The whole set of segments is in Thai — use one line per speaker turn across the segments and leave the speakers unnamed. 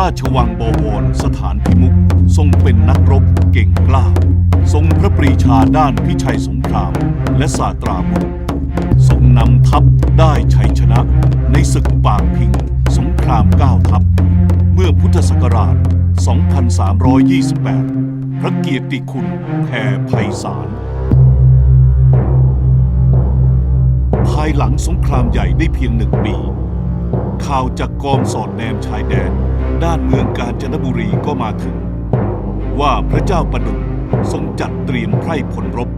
ราชวังบวรสถานพิมุขทรงเป็นนักรบเก่งกล้า ทรงพระปรีชาด้านพิชัยสงคราม และศาสตราวุธทรงนำทัพได้ชัยชนะ ในศึกปากพิงสงครามเก้าทัพ เมื่อพุทธศักราช 2328 พระเกียรติคุณแผ่ไพศาลภายหลังสงครามใหญ่ได้เพียงหนึ่งปีข่าวจากกองสอดแนมชายแดน ด้านเมืองกาญจนบุรีก็มาถึง ว่าพระเจ้าประดุงทรงจัดเตรียมไพร่ผลรบ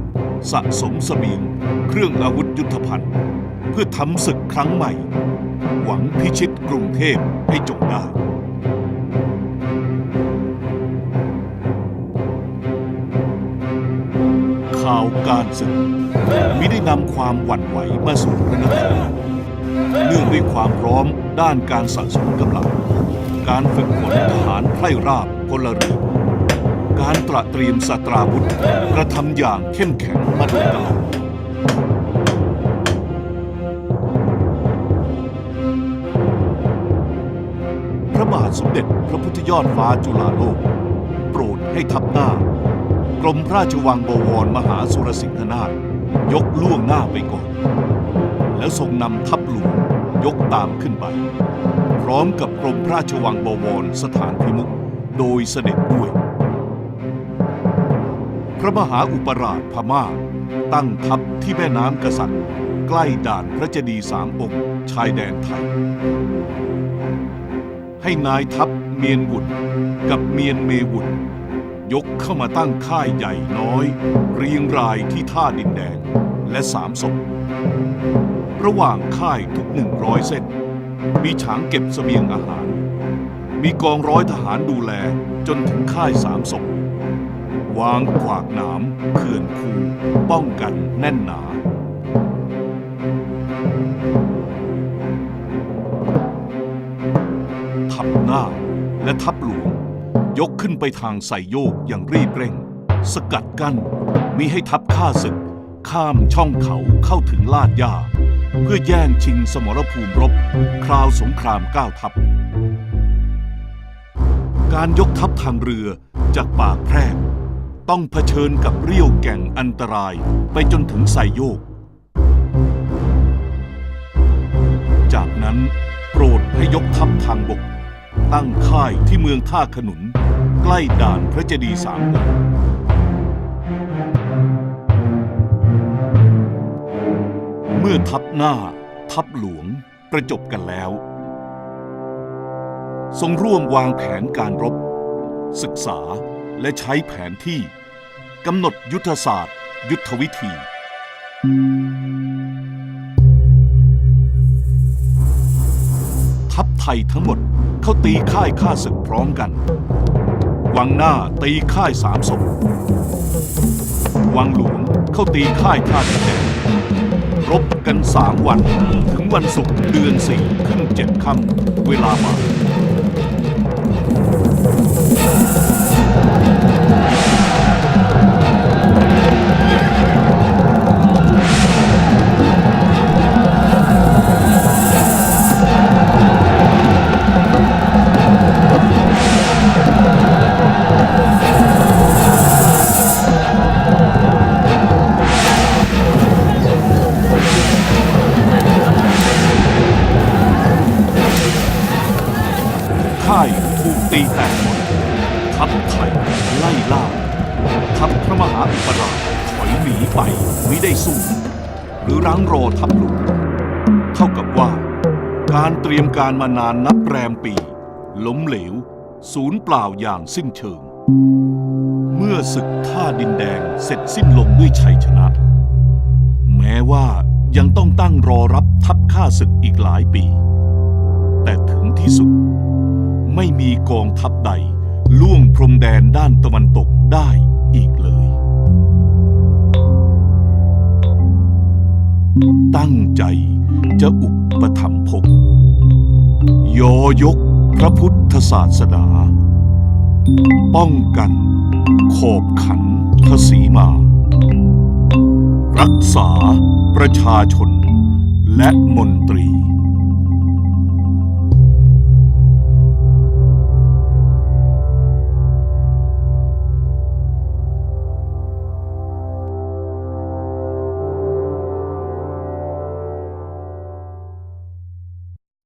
สะสมเสบียง เครื่องอาวุธยุทธภัณฑ์ เพื่อทำศึกครั้งใหม่ หวังพิชิตกรุงเทพให้จงได้ข่าวการศึกมิได้นำความหวั่นไหวมาสู่พระนครเนื่องด้วยความพร้อมด้านการสะสมกำลัง การฝึกฝนทหารไพร่ราบพลเรือนการตระเตรียมสตราวุธกระทำอย่างเข้มแข็งมาโดยตลอดพระบาทสมเด็จพระพุทธยอดฟ้าจุฬาโลก โปรดให้ทัพหน้ากรมระราชวังบวรมหาสุรสิงหนาถยกล่วงหน้าไปก่อน แล้วทรงนำทัพหลวงยกตามขึ้นไป พร้อมกับกรมพระราชวังบวรสถานพิมุขโดยเสด็จด้วย พระมหาอุปราชพม่า ตั้งทัพที่แม่น้ำกษัตริย์ ใกล้ด่านพระเจดีย์สามองค์ ชายแดนไทย ให้นายทัพเมียนวุนกับเมียนเมวุนยกเข้ามาตั้งค่ายใหญ่น้อย เรียงรายที่ท่าดินแดงและสามศพระหว่างค่ายทุกหนึ่งร้อยเส้น มีฉางเก็บเสบียงอาหาร มีกองร้อยทหารดูแลจนถึงค่ายสามศพวางขวากหนามเขื่อนคูป้องกันแน่นหนา ทัพหน้าและทัพหลวง ยกขึ้นไปทางใส่โยกอย่างรีบเร่ง สกัดกั้นมิให้ทัพข้าศึก ข้ามช่องเขาเข้าถึงลาดย่า เพื่อแย่งชิงสมรภูมิรบ คราวสงครามก้าวทัพ การยกทัพทางเรือจากปากแพรกต้องเผชิญกับเรี่ยวแก่งอันตรายไปจนถึงไซโยก จากนั้นโปรดให้ยกทัพทางบก ตั้งค่ายที่เมืองท่าขนุน ใกล้ด่านพระเจดีย์สามองค์ มื่อทัพหน้า ทัพหลวงประจบกันแล้ว ทรงร่วมวางแผนการรบ ศึกษาและใช้แผนที่กำหนดยุทธศาสตร์ ยุทธวิธี ทัพไทยทั้งหมดเข้าตีค่ายข้าศึกพร้อมกัน วังหน้าตีค่ายสามศพวังหลวงเข้าตีค่ายท่าดินแดง กันสามวัน ถึงวันศุกร์เดือนสี่ขึ้นเจ็ดค่ำเวลามา ทัพพระมหาอุปราชถอยหนีไปไม่ได้สู้ หรือรั้งรอทัพหลวงเท่ากับว่า การเตรียมการมานานนับแรมปี ล้มเหลว ศูนย์เปล่าอย่างสิ้นเชิง เมื่อศึกท่าดินแดงเสร็จสิ้นลงด้วยชัยชนะ แม้ว่ายังต้องตั้งรอรับทัพข้าศึกอีกหลายปี แต่ถึงที่สุด ไม่มีกองทัพใด ล่วงพรมแดนด้านตะวันตกได้ ตั้งใจจะอุปถัมภกยอยกพระพุทธศาสนา ป้องกัน ขอบขันทศีมา รักษาประชาชนและมนตรี